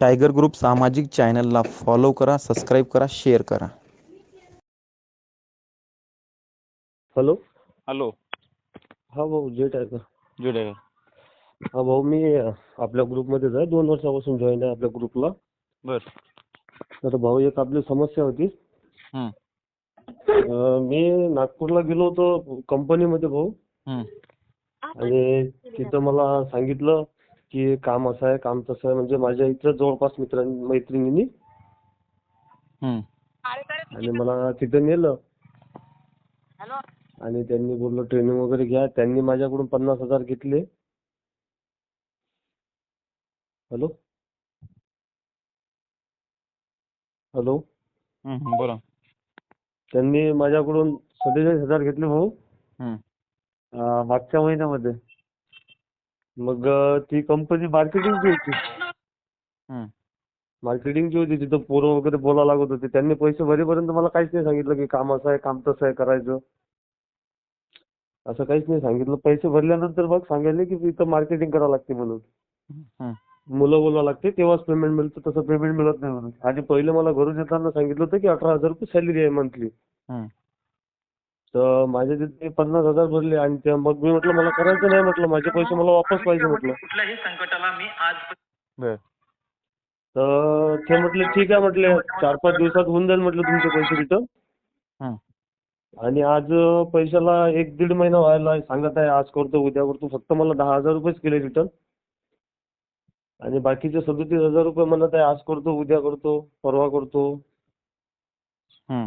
Tiger group सामाजिक चॅनलला follow करा सबस्क्राईब करा शेअर करा. हॅलो? हॅलो? हा भाऊ जे टायगर. जुडे हा भाऊ मी अ, आपल्या ग्रुपमध्येच आहे. दोन वर्षापासून जॉईन आहे आपल्या ग्रुपला. बर. तर भाऊ एक आपली समस्या होती. हं, अ, मी नागपूरला गेलो होतो कंपनीमध्ये भाऊ. हं, आणि तिथं मला सांगितलं की काम असं आहे काम तसं आहे. म्हणजे माझ्या इथं जवळपास मित्रां मैत्रिणींनी हं. आणि मला तिथं नेलं. आणि त्यांनी बोललं ट्रेनिंग वगैरे घ्या. त्यांनी माझ्याकडून पन्नास हजार घेतले. हॅलो. हॅलो. बोला. त्यांनी माझ्याकडून सत्तेचाळीस हजार घेतले भाऊ. हं, अं, मागच्या महिन्यामध्ये. मग ती कंपनी मार्केटिंगची होती. मार्केटिंगची होती तिथं पोरं वगैरे बोलायला लागत होते. त्यांनी पैसे भरेपर्यंत मला काहीच नाही सांगितलं की काम असं आहे काम तसं आहे करायचं. असं काहीच नाही सांगितलं. पैसे भरल्यानंतर मग सांगायले की इथं मार्केटिंग करावं लागते म्हणून. मुलं बोलावं लागते तेव्हाच पेमेंट मिळतं तसं पेमेंट मिळत नाही म्हणून. आणि पहिले मला घरून येताना सांगितलं होतं की अठरा हजार रुपये सॅलरी आहे मंथली. तर माझे तिथे पन्नास हजार भरले आणि ते मग मी म्हटलं मला करायचं नाही म्हटलं. माझे पैसे मला वापस पाहिजे म्हटलं कुठल्याही संकटाला मी आज बर. तर ते म्हटले ठीक आहे म्हटले. चार पाच दिवसात होऊन जाईल म्हटलं तुमचे पैसे रिटर्न. हं, आणि आज अं, पैशाला एक दीड महिना व्हायला आहे. सांगत आहे आज करतो उद्या करतो. फक्त मला दहा हजार रुपयेच केले रिटर्न. आणि बाकीचे सदतीस हजार रुपये म्हणत आहे आज करतो उद्या करतो परवा करतो.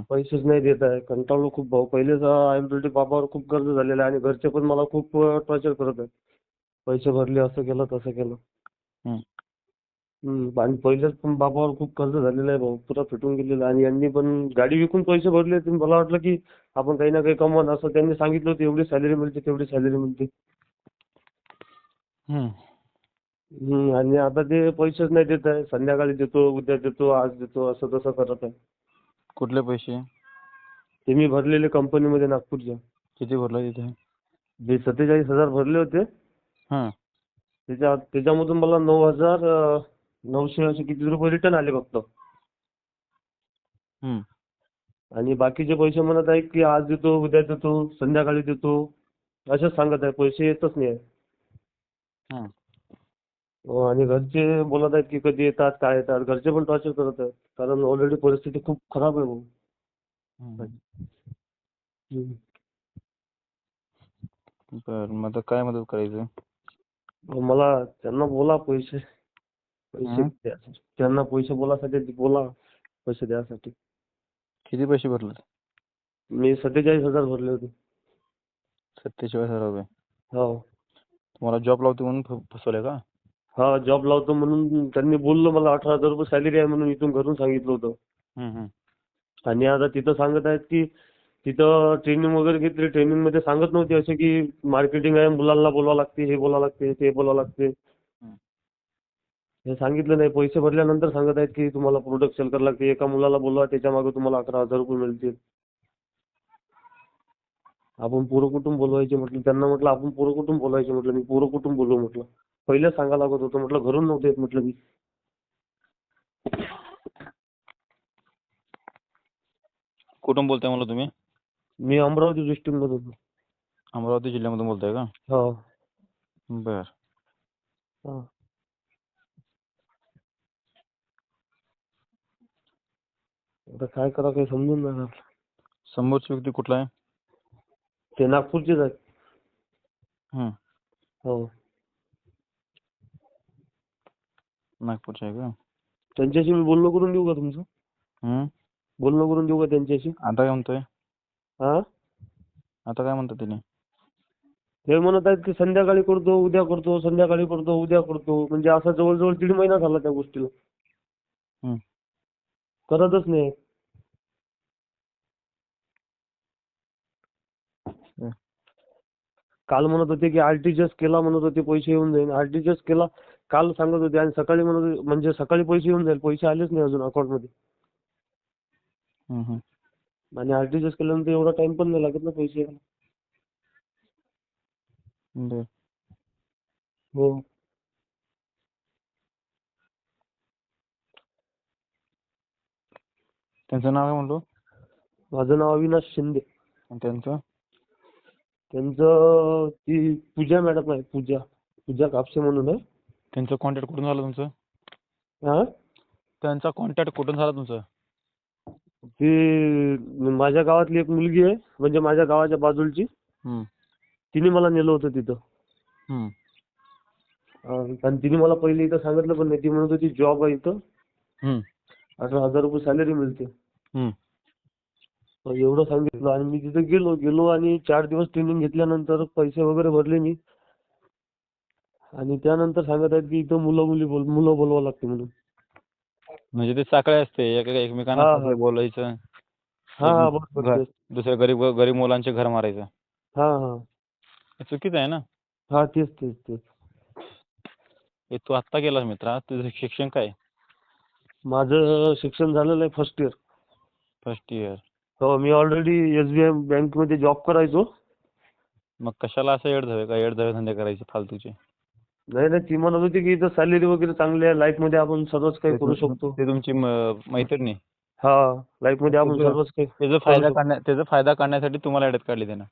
पैसेच नाही देत आहे. कंटाळलो खूप भाऊ. पहिलेच ऑलरेडी बाबावर खूप कर्ज झालेलं आहे आणि घरचे पण मला खूप टॉर्चर करत आहेत. पैसे भरले असं केलं तसं केलं. हम्म. आणि पहिलेच पण बाबावर खूप कर्ज झालेलं आहे भाऊ. पुरा फिटून गेलेलं आहे. आणि यांनी पण गाडी विकून पैसे भरले मला वाटलं की आपण काही ना काही कमवून असं त्यांनी सांगितलं होतं. एवढी सॅलरी मिळते तेवढी सॅलरी मिळते. आणि आता ते पैसेच नाही देत आहे. संध्याकाळी देतो उद्या देतो आज देतो असं तसं करत आहे. कुठले पैसे? ते मी भरलेले कंपनीमध्ये नागपूरच्या किती भरला तिथे? जे सत्तेचाळीस हजार भरले होते. हं, त्याच्या त्याच्यामधून मला नऊ हजार अं, नऊशे असे किती रुपये रिटर्न आले फक्त. हं. आणि बाकीचे पैसे म्हणत आहे की आज देतो उद्या देतो संध्याकाळी देतो. असंच सांगत आहे पैसे येतच नाही आहे हं. हो, आणि घरचे बोलत आहेत की कधी येतात काय येतात. घरचे पण टॉर्चर करत आहेत. कारण ऑलरेडी परिस्थिती खूप खराब आहे भाऊ. हम्म. बर मग आता काय मदत करायचं? मग मला त्यांना बोला पैसे. पैसे हं? द्यासाठी त्यांना पैसे बोलासाठी बोला. पैसे द्यासाठी. किती पैसे भरले मी सत्तेचाळीस हजार भरले होते. सत्तेचाळीस हजार रुपये. हो. तुम्हाला जॉब लावतो म्हणून फ- फसवले का? हा जॉब लावतो म्हणून त्यांनी बोललं मला अठरा हजार रुपये सॅलरी आहे म्हणून इथून घरून सांगितलं होतं. आणि आता तिथं सांगत आहेत की तिथं ट्रेनिंग वगैरे घेतली ट्रेनिंगमध्ये सांगत नव्हते असे की मार्केटिंग आहे मुलांना बोलावं लागते हे बोलावं लागते ते बोलावं लागते. हे सांगितलं नाही. पैसे भरल्यानंतर सांगत आहेत की तुम्हाला प्रोडक्ट सेल करावं लागते. एका मुलाला बोलवा त्याच्यामागे तुम्हाला अकरा हजार रुपये मिळतील. आपण पुरं कुटुंब बोलवायचे म्हटलं त्यांना म्हटलं आपण पुरं कुटुंब बोलायचे म्हटलं मी पुरं कुटुंब बोलू म्हटलं. पहिलेच सांगायला लागत होतं म्हटलं घरून नव्हते येत म्हटलं मी. कुठून बोलताय मला तुम्ही? मी अमरावती डिस्ट्रिक्ट मधून. अमरावती जिल्ह्यामधून बोलताय का? हो. बर. हा. आता काय करा काही समजून नाही. राहिलं. समोरची व्यक्ती कुठला आहे? ते नागपूरचेच आहेत. हो. नागपूरचे आहे का? त्यांच्याशी मी बोलणं करून देऊ का तुमचं? हं? बोलणं करून देऊ का त्यांच्याशी? आता काय म्हणतोय? हा आता काय म्हणतो तिने? ते म्हणत आहेत की संध्याकाळी करतो उद्या करतो संध्याकाळी करतो उद्या करतो. म्हणजे असा जवळजवळ दीड महिना झाला त्या गोष्टीला. हं. करतच नाही. काल म्हणत होते की आरटीजीएस केला म्हणत होते पैसे येऊन जाईल आरटीजीएस केला काल सांगत होते आणि सकाळी म्हणत होते म्हणजे सकाळी पैसे येऊन जाईल पैसे आलेच नाही अजून अकाउंटमध्ये. आणि आरटीजीएस केल्यानंतर एवढा टाइम पण नाही लागत ना पैसे यायला. हो. त्यांचं नाव काय म्हणलो माझं नाव अविनाश शिंदे. त्यांचं? त्यांचं ती पूजा मॅडम आहे पूजा. पूजा कापसे म्हणून आहे. त्यांचं कॉन्टॅक्ट कुठून झालं तुमचं? हा? त्यांचा कॉन्टॅक्ट कुठून झाला तुमचं? ती माझ्या गावातली एक मुलगी आहे म्हणजे माझ्या गावाच्या बाजूची हम्म, तिने मला नेलं होतं तिथं. हम्म. अं, आणि तिने मला पहिले इथं सांगितलं पण नाही. ती म्हणत होती जॉब आहे इथं. हम्म, अठरा हजार रुपये सॅलरी मिळते. हम्म. तर एवढं सांगितलं आणि मी तिथे गेलो गेलो आणि चार दिवस ट्रेनिंग घेतल्यानंतर पैसे वगैरे भरले मी. आणि त्यानंतर सांगत आहेत की इथं मुलं मुली बोल मुलं बोलवावं लागते म्हणून. म्हणजे ते साखळे असते एक एकमेकांना हा, बोलायचं. हा हा बरोबर घर-. दुसऱ्या गरीब गरीब मुलांचे घर मारायचं. हा हा. हे चुकीचं आहे ना? हा तेच तेच तेच. हे तू आत्ता गेलास मित्रा तुझं शिक्षण काय? माझं शिक्षण झालेलं आहे फर्स्ट इयर फर्स्ट इयर हो मी ऑलरेडी एस बी आय बँकमध्ये जॉब करायचो. मग कशाला असं येडधवे का येडधवे धंदे करायचे फालतूचे? नाही नाही ती म्हणत होती की इथं सॅलरी वगैरे चांगली आहे लाईफमध्ये आपण सर्वच काही करू शकतो. ते तुमची म- मैत्रिणी. हा लाईफमध्ये आपण तुझं- सर्वच काही त्याचा फायदा. काढण्या त्याचा फायदा काढण्यासाठी तुम्हाला अडत काढली त्यानं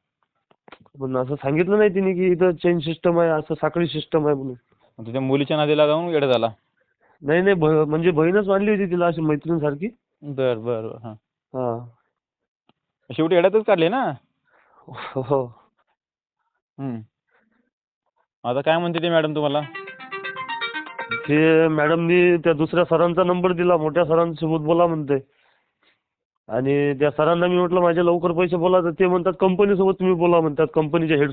पण असं सांगितलं नाही तिने की इथं चेन सिस्टम आहे असं साखळी सिस्टम आहे म्हणून. मग तुझ्या मुलीच्या नादीला जाऊन येड झाला. नाही नाही म्हणजे बहीणच मानली होती तिला अशी मैत्रीणसारखी. बर बर बर हा. हा. शेवटी येड्यातच काढली ना? हो. हम्म. आता काय म्हणते ते मॅडम तुम्हाला? ते मॅडमनी त्या दुसऱ्या सरांचा नंबर दिला मोठ्या सरांसोबत बोला म्हणते. आणि त्या सरांना मी म्हटलं माझ्या लवकर पैसे बोला. तर ते म्हणतात कंपनी सोबत तुम्ही बोला म्हणतात कंपनीच्या हेड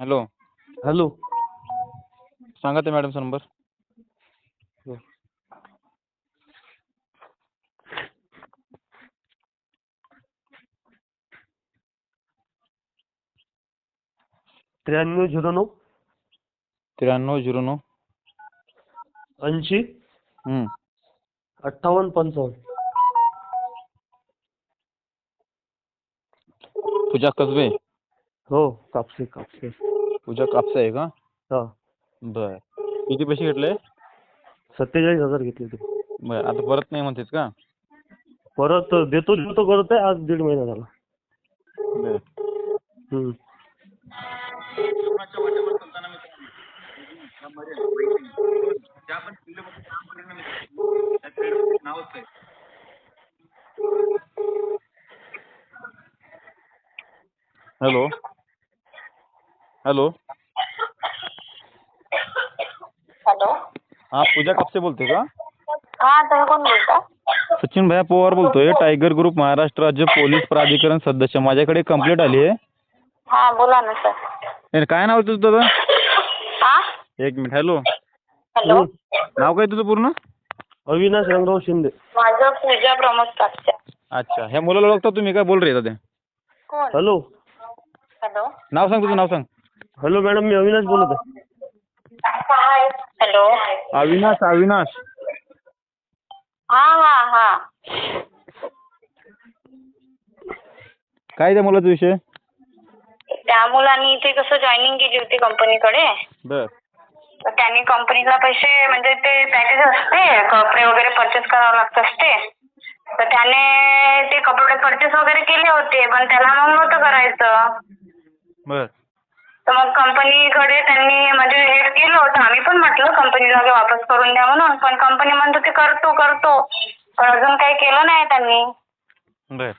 हॅलो. हॅलो. सांगा ते मॅडमचा नंबर. त्र्याण्णव झिरो नऊ. त्र्याण्णव झिरो नऊ. ऐंशी. हम्म. अठ्ठावन्न पंचावन्न. पूजा कसबे? हो कापसे कापसे. पूजा कापसे आहे का? हा. बर. किती पैसे घेतले? सत्तेचाळीस हजार घेतले ते बर आता परत नाही म्हणतेस का? परत देतो देतो करत आहे आज दीड महिना झाला. बर. हम्म. हॅलो. हॅलो. हॅलो. हा पूजा कापसे बोलते का? हा तुम्ही कोण बोलता? सचिन भैया पवार बोलतोय. टायगर ग्रुप महाराष्ट्र राज्य पोलीस प्राधिकरण सदस्य. माझ्याकडे कंप्लेंट आली आहे. हा बोला ना सर नाही, काय नाव आहे तुझं दादा? हा? एक मिनिट हॅलो. हॅलो. नाव काय तुझं पूर्ण? अविनाश रंगराव शिंदे. माझं पूजा प्रमोद कापसे. अच्छा ह्या मुलाला ओळखता तुम्ही काय बोल रे दादा. हॅलो. हॅलो. नाव सांग तुझं नाव सांग. हॅलो मॅडम मी अविनाश बोलत आहे. हॅलो. अविनाश अविनाश. हा हा हा. काय त्या मुलाचा विषय? त्या मुलांनी इथे कसं जॉईनिंग केली होती कंपनीकडे बर. तर त्यांनी कंपनीला पैसे म्हणजे ते पॅकेज असते कपडे वगैरे परचेस करावं लागत असते. तर त्याने ते कपडे परचेस वगैरे केले होते पण त्याला मग नव्हतं करायचं. बर. तर मग कंपनीकडे त्यांनी म्हणजे हे केलं होतं. आम्ही पण म्हटलं कंपनीला की वापस करून द्या म्हणून. पण कंपनी म्हणत होती करतो करतो. पण अजून काही केलं नाही त्यांनी. बर.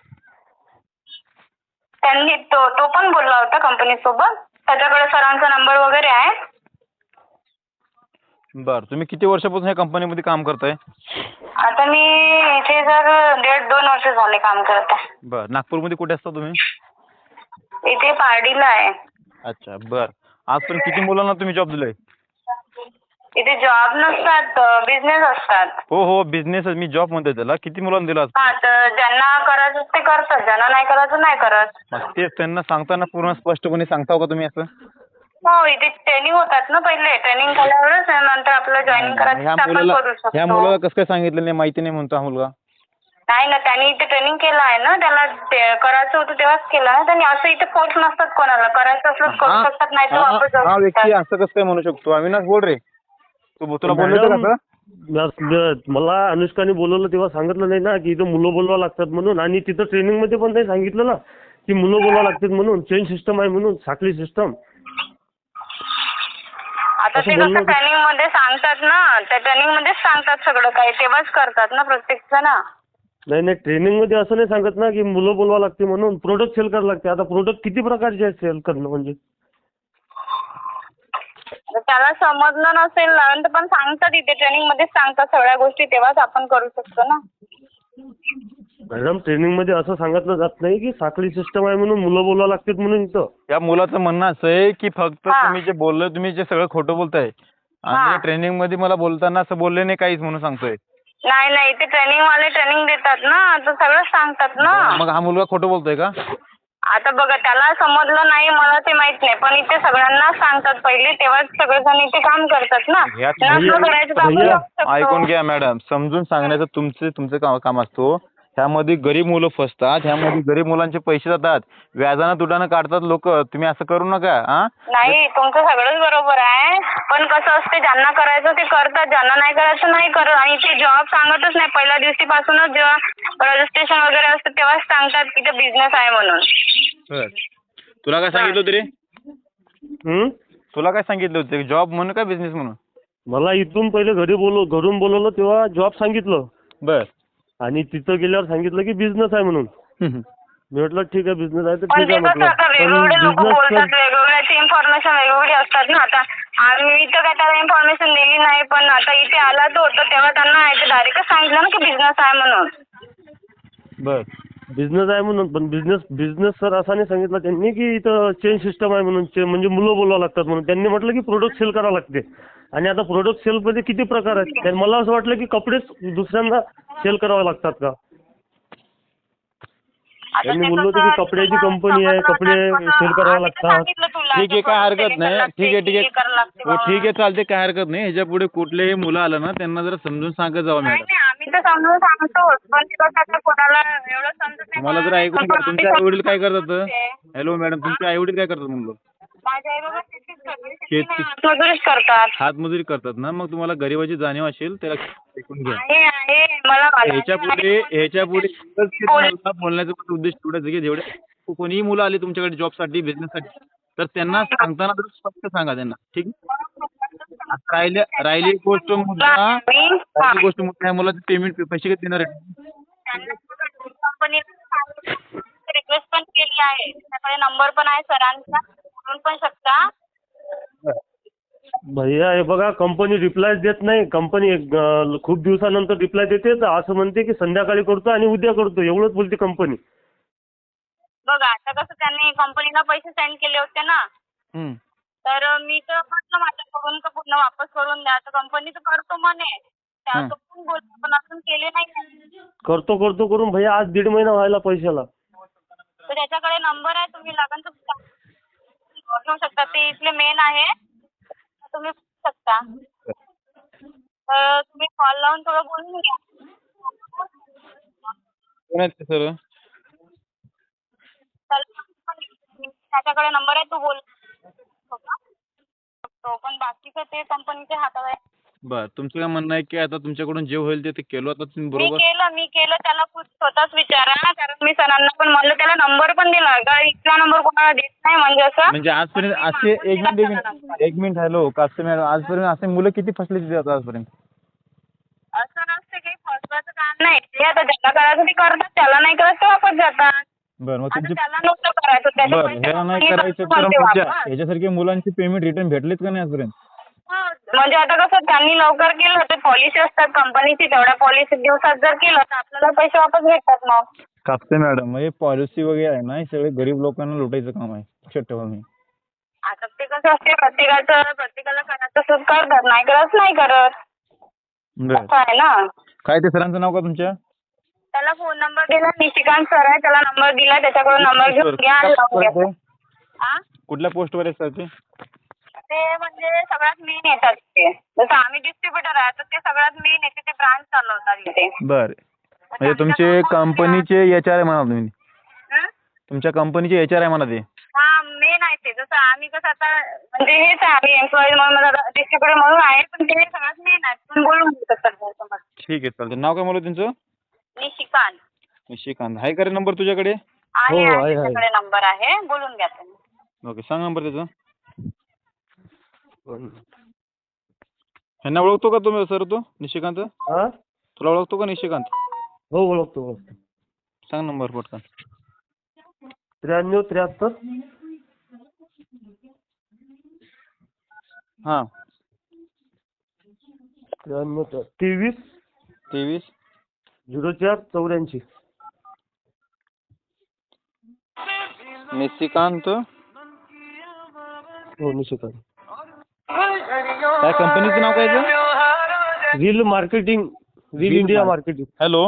त्यांनी तो तो पण बोलला होता कंपनी सोबत. त्याच्याकडे सरांचा नंबर वगैरे आहे. बर. तुम्ही किती वर्षापासून ह्या कंपनीमध्ये काम करताय? आता मी इथे जर दीड दोन वर्ष झाले काम करत आहे. बर. नागपूरमध्ये कुठे असता तुम्ही? इथे पारडीला आहे. अच्छा बर. आजपर्यंत किती मुलांना तुम्ही जॉब दिलाय? इथे जॉब नसतात बिझनेस असतात. हो हो बिझनेस मी जॉब म्हणतोय त्याला. किती मुलांना दिला हा तर ज्यांना करायचं ते करतात. ज्यांना नाही करायचं नाही करत. मग ते त्यांना सांगताना पूर्ण स्पष्टपणे सांगताव का तुम्ही असं? हो इथे ट्रेनिंग होतात ना पहिले. ट्रेनिंग झाल्यावरच नंतर आपलं जॉईनिंग करायचं ह्या तर आपण मुलाला करू ह्या मुलाला शकतो कसं काय सांगितलं नाही माहिती नाही म्हणतो हा मुलगा. नाही ना त्यांनी इथे ट्रेनिंग केलं आहे ना त्याला ते करायचं होतं तेव्हाच केलं ना त्यांनी असं इथे फोर्स नसतात कोणाला करायचं असलं तर करू शकतात नाही तर वापस हा जाऊ व्यक्ती शकतात. असं कसं काय म्हणू शकतो? अविनाश बोल रे. तू तुला बोललो होतं मॅडम, का असं? व्यास- व्य- मला अनुष्काने बोलवलं तेव्हा सांगितलं नाही ना की इथं मुलं बोलवा लागतात म्हणून आणि तिथं ट्रेनिंगमध्ये पण नाही सांगितलं ना की मुलं बोलवा लागतात म्हणून चेंज सिस्टम आहे म्हणून साखळी सिस्टम आता असं ते बोलणं कसं होतं. ट्रेनिंगमध्ये सांगतात ना त्या ट्रेनिंग मध्येच सांगतात सगळं काही तेव्हाच करतात ना प्रत्येक जण नाही नाही ट्रेनिंगमध्ये असं नाही सांगत ना की मुलं बोलवा लागते म्हणून. प्रोडक्ट सेल करावं लागते. आता प्रोडक्ट किती प्रकारचे आहेत सेल करणं म्हणजे? त्याला समजलं नसेल ना तर पण सांगतात इथे ट्रेनिंग मध्येच सांगतात सगळ्या गोष्टी तेव्हाच आपण करू शकतो ना. मॅडम ट्रेनिंगमध्ये असं सांगितलं जात नाही की साखळी सिस्टम आहे म्हणून मुलं बोलवा लागतात म्हणून इथं. या मुलाचं म्हणणं असं आहे की फक्त हा. तुम्ही जे बोललो तुम्ही जे सगळं खोटं बोलताय. हा. आणि ट्रेनिंगमध्ये मला बोलताना असं बोलले नाही काहीच म्हणून सांगतोय. नाही नाही इथे ट्रेनिंग वाले ट्रेनिंग देतात ना तर सगळं सांगतात ना. मग हा मुलगा खोटं बोलतोय का? आता बघा त्याला समजलं नाही मला ते माहीत नाही पण इथे सगळ्यांना सांगतात पहिले तेव्हाच सगळेजण इथे काम करतात ना. नसलं करायचं तर आपण भैया, जाऊ शकतो. ऐकून घ्या मॅडम. समजून सांगण्याचं तुमचं तुमचं काम काम असतो. ह्यामध्ये गरीब मुलं फसतात ह्यामध्ये गरीब मुलांचे पैसे जातात. व्याजानं तुटानं काढतात लोक. तुम्ही असं करू नका हा? नाही तुमचं सगळंच बरोबर आहे. पण कसं असते ज्यांना करायचं ते करतात. ज्यांना नाही करायचं नाही करत. आणि ते जॉब सांगतच नाही. पहिल्या दिवशीपासूनच जेव्हा रजिस्ट्रेशन वगैरे असतं तेव्हाच सांगतात की ते बिझनेस आहे म्हणून. तुला काय सांगितलं होतं रे? हं? तुला काय सांगितलं होतं? जॉब म्हणून का बिझनेस म्हणून? मला इथून पहिले घरी बोलव घरून बोलवलं तेव्हा जॉब सांगितलं. बर. आणि तिथं गेल्यावर सांगितलं की बिझनेस आहे म्हणून. मी म्हटलं ठीक आहे बिझनेस आहे. तर पण ठीक ते आहे कसं आता वेगवेगळे लोक बोलतात बिझनेस वेगवेगळ्याची इन्फॉर्मेशन वेगवेगळी असतात ना आता. आम्ही तर काय त्याला इन्फॉर्मेशन दिली नाही पण आता इथे आला तो तर तेव्हा त्यांना डायरेक्टच सांगितलं ना की बिझनेस आहे म्हणून. बर. बिझनेस आहे म्हणून पण बिझनेस बिझनेस सर असा नाही सांगितलं त्यांनी की इथं चेंज सिस्टम आहे म्हणून चे- म्हणजे मुलं बोलावं लागतात म्हणून. त्यांनी म्हटलं की प्रोडक्ट सेल करावं लागते. आणि आता प्रोडक्ट सेलमध्ये किती प्रकार आहेत? तर मला असं वाटलं की कपडेच दुसऱ्यांना सेल करावे लागतात का? त्यांनी बोललं होतं की कपड्याची कंपनी आहे, कपडे sell करावे लागतात. ठीक आहे काय हरकत नाही. ठीक आहे ठीक हे आहे हो. ठीक आहे चालते काय हरकत नाही. ह्याच्या पुढे कुठलेही मुलं आलं ना त्यांना जरा समजून सांगत जावं मॅडम. आम्ही तर समजून सांगतो पण ते कसं आता कोणाला एवढं समजत नाही. तुम्हाला जर ऐकून घ्या तुमचे आई वडील काय करतात. हॅलो मॅडम तुमचे आई वडील काय करतात म्हणलो? शेतीच करतात. हातमजुरी करतात. ना? मग तुम्हाला गरिबाची जाणीव असेल त्याला ऐकून घ्या. आहे आहे. मला मला- ह्याच्या पुढे ह्याच्या पुढे एकच ते तुम्हाला बोलण्याचा उद्देश एवढाच आहे की जेवढे कोणीही मुलं आली तुमच्याकडे जॉबसाठी बिझनेससाठी तर त्यांना सांगताना तर स्पष्ट सांगा त्यांना. ठीक राहिली राहिली गोष्ट मुद्दा. राहिली गोष्ट मुद्दा ह्या मुलाचं पेमेंट पैसे किती देणार रिक्वेस्ट पण केली आहे. नंबर पण आहे सरांचा. बोलून पण शकता. भैया हे बघा कंपनी रिप्लाय देत नाही. कंपनी खूप दिवसानंतर रिप्लाय देते. तर असं म्हणते की संध्याकाळी करतो आणि उद्या करतो. एवढंच बोलते कंपनी बघा आता कसं त्यांनी कंपनीला पैसे सेंड केले होते ना. हम्म. तर मी तर म्हटलं माझ्याकडून का पूर्ण वापस करून द्या. तर कंपनी तर करतो म्हणे. हं. त्यासोबत बोलतो पण अजून केले नाही. करतो करतो करून भैया आज दीड महिना व्हायला पैशाला. तर त्याच्याकडे नंबर आहे तुम्ही लागन तर घेऊ शकता. ते इथले मेन आहे. तुम्ही शकता. तर तुम्ही कॉल लावून थोडं बोलून घ्या. कोण आहेत ते त्याच्याकडे नंबर आहे तू बोल. शकतो. पण बाकीचं ते कंपनीच्या हातात आहे. बर तुमचं काय म्हणणं आहे की आता तुमच्याकडून जे होईल ते ते केलं आता तुम्ही मी बरोबर केलं मी केलं त्याला खुद स्वतःच विचारा कारण मी सरांना पण म्हणलं त्याला नंबर पण दिला का इथला नंबर कोणाला देत नाही म्हणजे असं म्हणजे आजपर्यंत असे एक मिनिट एक मिनिट एक मिनिट हॅलो कास्टे मॅडम आजपर्यंत असे मुलं किती फसले तिथे आता आजपर्यंत? असं नसतं काही फसवायचं काम नाही. ते आता ज्याला करायचं ते करतात त्याला नाही करायचं वापस जातात. बरं मग आता तुमची त्याला नव्हतं करायचं त्याचे बरं ह्याला नाही करायचं करतो तर म्हणजे वापस. ह्याच्यासारखे मुलांची पेमेंट रिटर्न भेटलीत का नाही आजपर्यंत? म्हणजे आता कसं त्यांनी लवकर केलं ते पॉलिसी असतात कंपनीची तेवढ्या पॉलिसी दिवसात जर केलं तर आपल्याला पैसे वापस भेटतात मग. कापते मॅडम हे पॉलिसी वगैरे आहे ना हे सगळे गरीब लोकांना लुटायचं काम आहे. लक्षात ठेवा मी आता ते कसं असते प्रत्येकाचं प्रत्येकाला करायचं असं करतात. नाही करत नाही करत. बर. असं आहे ना. काय ते सरांचं नाव का तुमच्या? त्याला फोन नंबर दिला निशिकांत सर आहे त्याला नंबर दिला त्याच्याकडून नंबर घेऊन घ्या आणि लावून घ्या. आ? कुठल्या पोस्टवर आहे सर ते? ते म्हणजे सगळ्यात मेन येतात ते जसं आम्ही डिस्ट्रीब्युटर आहे तर ते सगळ्यात मेन येते ते ब्रांच चालवतात इथे. बर. म्हणजे तुमचे कंपनीचे एच आर आहे म्हणा तुम्ही. हं? तुमच्या कंपनीचे एच आर आहे म्हणा ते. हा मेन आहे ते. जसं आम्ही कसं आता म्हणजे हेच आहे आम्ही एम्प्लॉई म्हणून डिस्ट्रीब्युटर म्हणून आहे पण ते सगळ्यात मेन आहे. तुम्ही बोलून घेऊ शकता. ठीक आहे चालतं नाव काय म्हणलं त्यांचं निशिकांत निशिकांत आहे का रे नंबर तुझ्याकडे? आहे हो, आहे. आहे, नंबर आहे. बोलून घ्या तुम्ही. ओके सांग नंबर त्याचा. ह्यांना ओळखतो का तुम्ही सर तो? निशिकांत? हा तुला ओळखतो का निशिकांत? हो ओळखतो ओळखतो. सांग नंबर पटकन. त्र्याण्णव त्र्याहत्तर. हां. त्र्याण्णव त्र्या- तेवीस. तेवीस. झिरो चार चौऱ्याऐंशी. निशिकांत? हो निशिकांत. काय कंपनीचं नाव काय reel marketing reel India marketing hello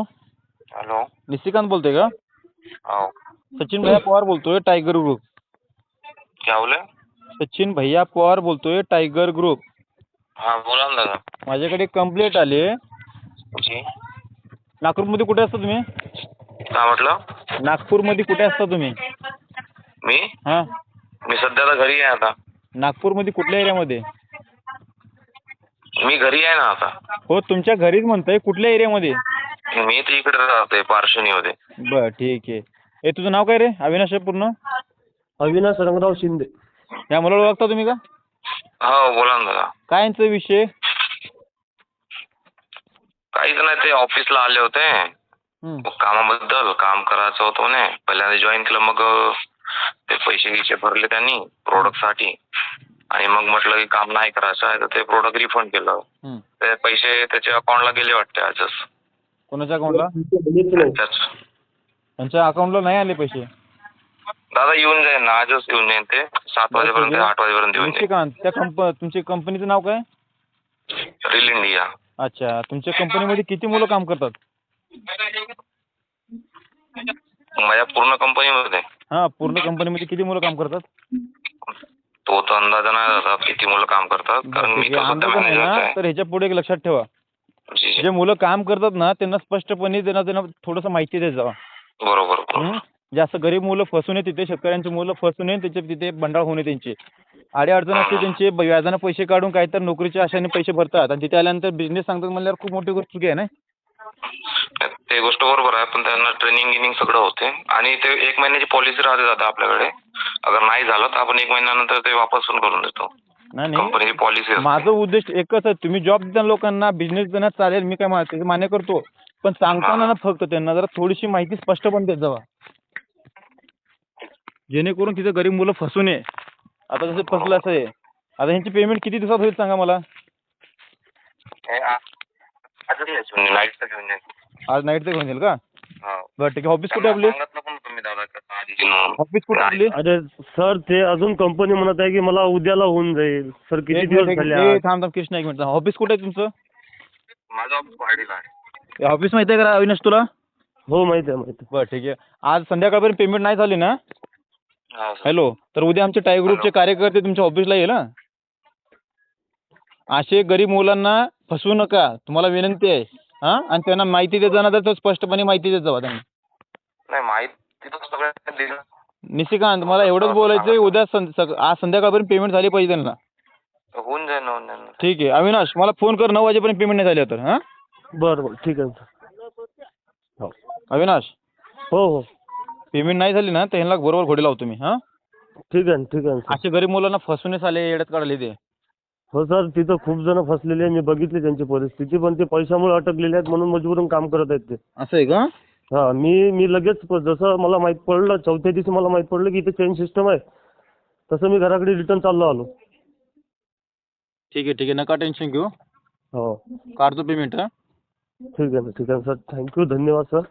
hello Nishikant बोलतोय का? हो. सचिन भैया पवार बोलतोय टायगर ग्रुप क्या बोले? सचिन भैया पवार बोलतोय टायगर ग्रुप हा बोला ना दादा. माझ्याकडे कंप्लेंट आली जी नागपूरमध्ये कुठे असता तुम्ही? काय म्हटलं? नागपूरमध्ये कुठे असता तुम्ही? मी? हां. मी सध्या तर घरी आहे आता. नागपूरमध्ये कुठल्या एरियामध्ये मी घरी आहे ना आता. हो तुमच्या घरीच म्हणतोय. कुठल्या एरियामध्ये? मी तर इकडे राहते पार्श्वनीमध्ये बरं ठीक आहे. ए तुझं नाव काय रे? अविनाश आहे पूर्ण? अविनाश रंगराव शिंदे. या मला ओळखता तुम्ही का? हो बोला ना दादा. काय यांचा विषय? काहीच नाही ते ऑफिसला आले होते. हं. कामाबद्दल काम करायचं होतं म्हणे. पहिल्यांदा जॉईन केलं मग ते पैसे गिसे भरले त्यांनी प्रोडक्टसाठी आणि मग म्हटलं की काम नाही करायचं आहे तर ते प्रोडक्ट रिफंड केलं. ते पैसे त्याच्या अकाउंटला गेले वाटते आजच. कोणाच्या अकाउंटला त्याच त्यांच्या अकाउंटला नाही आले पैसे? दादा येऊन जाईल ना आजच येऊन जाईल ते. सात वाजेपर्यंत आठ वाजेपर्यंत येऊन जाईल त्या कंप तुमच्या कंपनीचं नाव काय? रील इंडिया अच्छा तुमच्या कंपनीमध्ये किती मुलं काम करतात? माझ्या पूर्ण कंपनीमध्ये. हां पूर्ण कंपनीमध्ये किती मुलं काम करतात? तो तर अंदाजा नाही दादा किती मुलं काम करतात कारण मी. तर सध्या अंदाजा नाही मॅनेजर ना आहे. तर ह्याच्या पुढे एक लक्षात ठेवा. जी जी. जे मुलं काम करतात ना त्यांना स्पष्टपणे त्यांना त्यांना थोडंसं माहिती देत जावा बरोबर बरोबर. हं? जे असं गरीब मुलं फसून आहे तिथे शेतकऱ्यांची मुलं फसून आहे त्याचे तिथे बंडाळ होणे त्यांचे. अडचण असते त्यांचे ब- व्याजानं पैसे काढून काहीतरी नोकरीच्या आशाने पैसे भरतात. आणि तिथे आल्यानंतर बिझनेस सांगतात म्हणल्यावर खूप मोठी गोष्ट चुकी आहे ना? ते गोष्ट बरोबर आहे पण त्यांना ट्रेनिंग गिनिंग सगळं होते. आणि ते एक महिन्याची पॉलिसी राहते दादा आपल्याकडे. अगर नाही झालं तर आपण एक महिन्यानंतर ते वापस पण करून देतो. नाही नाही. कंपनीची पॉलिसी माझं उद्देश एकच आहे तुम्ही जॉब देता लोकांना बिझनेस देण्यात चालेल मी काय मा- त्याचं मान्य करतो. पण सांगताना ना फक्त त्यांना जरा थोडीशी माहिती स्पष्टपणे देत जावा. जेणेकरून तिथे गरीब मुलं फसू नये आता जसं फसलं असं आहे आता ह्यांची पेमेंट किती दिवसात होईल सांगा मला? आज नाईट ते घेऊन येईल का? हो. बरं ठीक आहे. ऑफिस कुठे आपली. ऑफिस कुठे आपली? अरे सर ते अजून कंपनी म्हणत आहे की मला उद्याला होऊन जाईल. सर किती एक दिवस मिनिट, झाले एक-? थांब थांब कृष्णा एक मिनिट. ऑफिस कुठे आहे तुमचं? माझं ऑफिस वाढीला आहे. ऑफिस माहिती आहे का अविनाश तुला? हो माहिती आहे माहिती. बरं ठीक आहे. आज संध्याकाळपर्यंत पेमेंट नाही झाली ना? हो सर. हॅलो तर उद्या आमचे टाय ग्रुपचे कार्यकर्ते तुमच्या ऑफिसला येईल हं. असे गरीब मुलांना फसवू नका. तुम्हाला विनंती आहे. हां? आणि त्यांना माहिती देत जाणार तर स्पष्टपणे माहिती देत जावा त्यांना. नाही माहिती तर सगळ्यांना दिलं निशिकांत मला एवढंच बोलायचं आहे उद्या सं आज संध्याकाळपर्यंत पेमेंट झाली पाहिजे त्यांना. होऊन जाईल ना होऊन जाईल ना. ठीक आहे. अविनाश मला फोन कर नऊ वाजेपर्यंत पेमेंट नाही झाली तर हां? बरं बरं ठीक आहे. हो. अविनाश? हो हो. पेमेंट नाही झाली ना तर ह्यांना बरोबर घोडी लावतो मी हां? ठीक आहे ना ठीक आहे ना सर. असे गरीब मुलांना फसवण्यास आले येड्यात काढले ते हो सर तिथं खूप जण फसलेले आहे मी बघितली त्यांची परिस्थिती पण ते पैशामुळे अटकलेले आहेत म्हणून मजबूरून काम करत आहेत ते. असं आहे का? हा मी मी लगेच प- जसं मला माहीत पडलं चौथ्या दिवशी मला माहीत पडलं की इथे चेंज सिस्टम आहे. तसं मी घराकडे रिटर्न चाललो आलो. ठीक आहे ठीक आहे. नका टेन्शन घेऊ. हो. काढतो पेमेंट ठीक आहे ना ठीक आहे सर. थँक्यू धन्यवाद सर.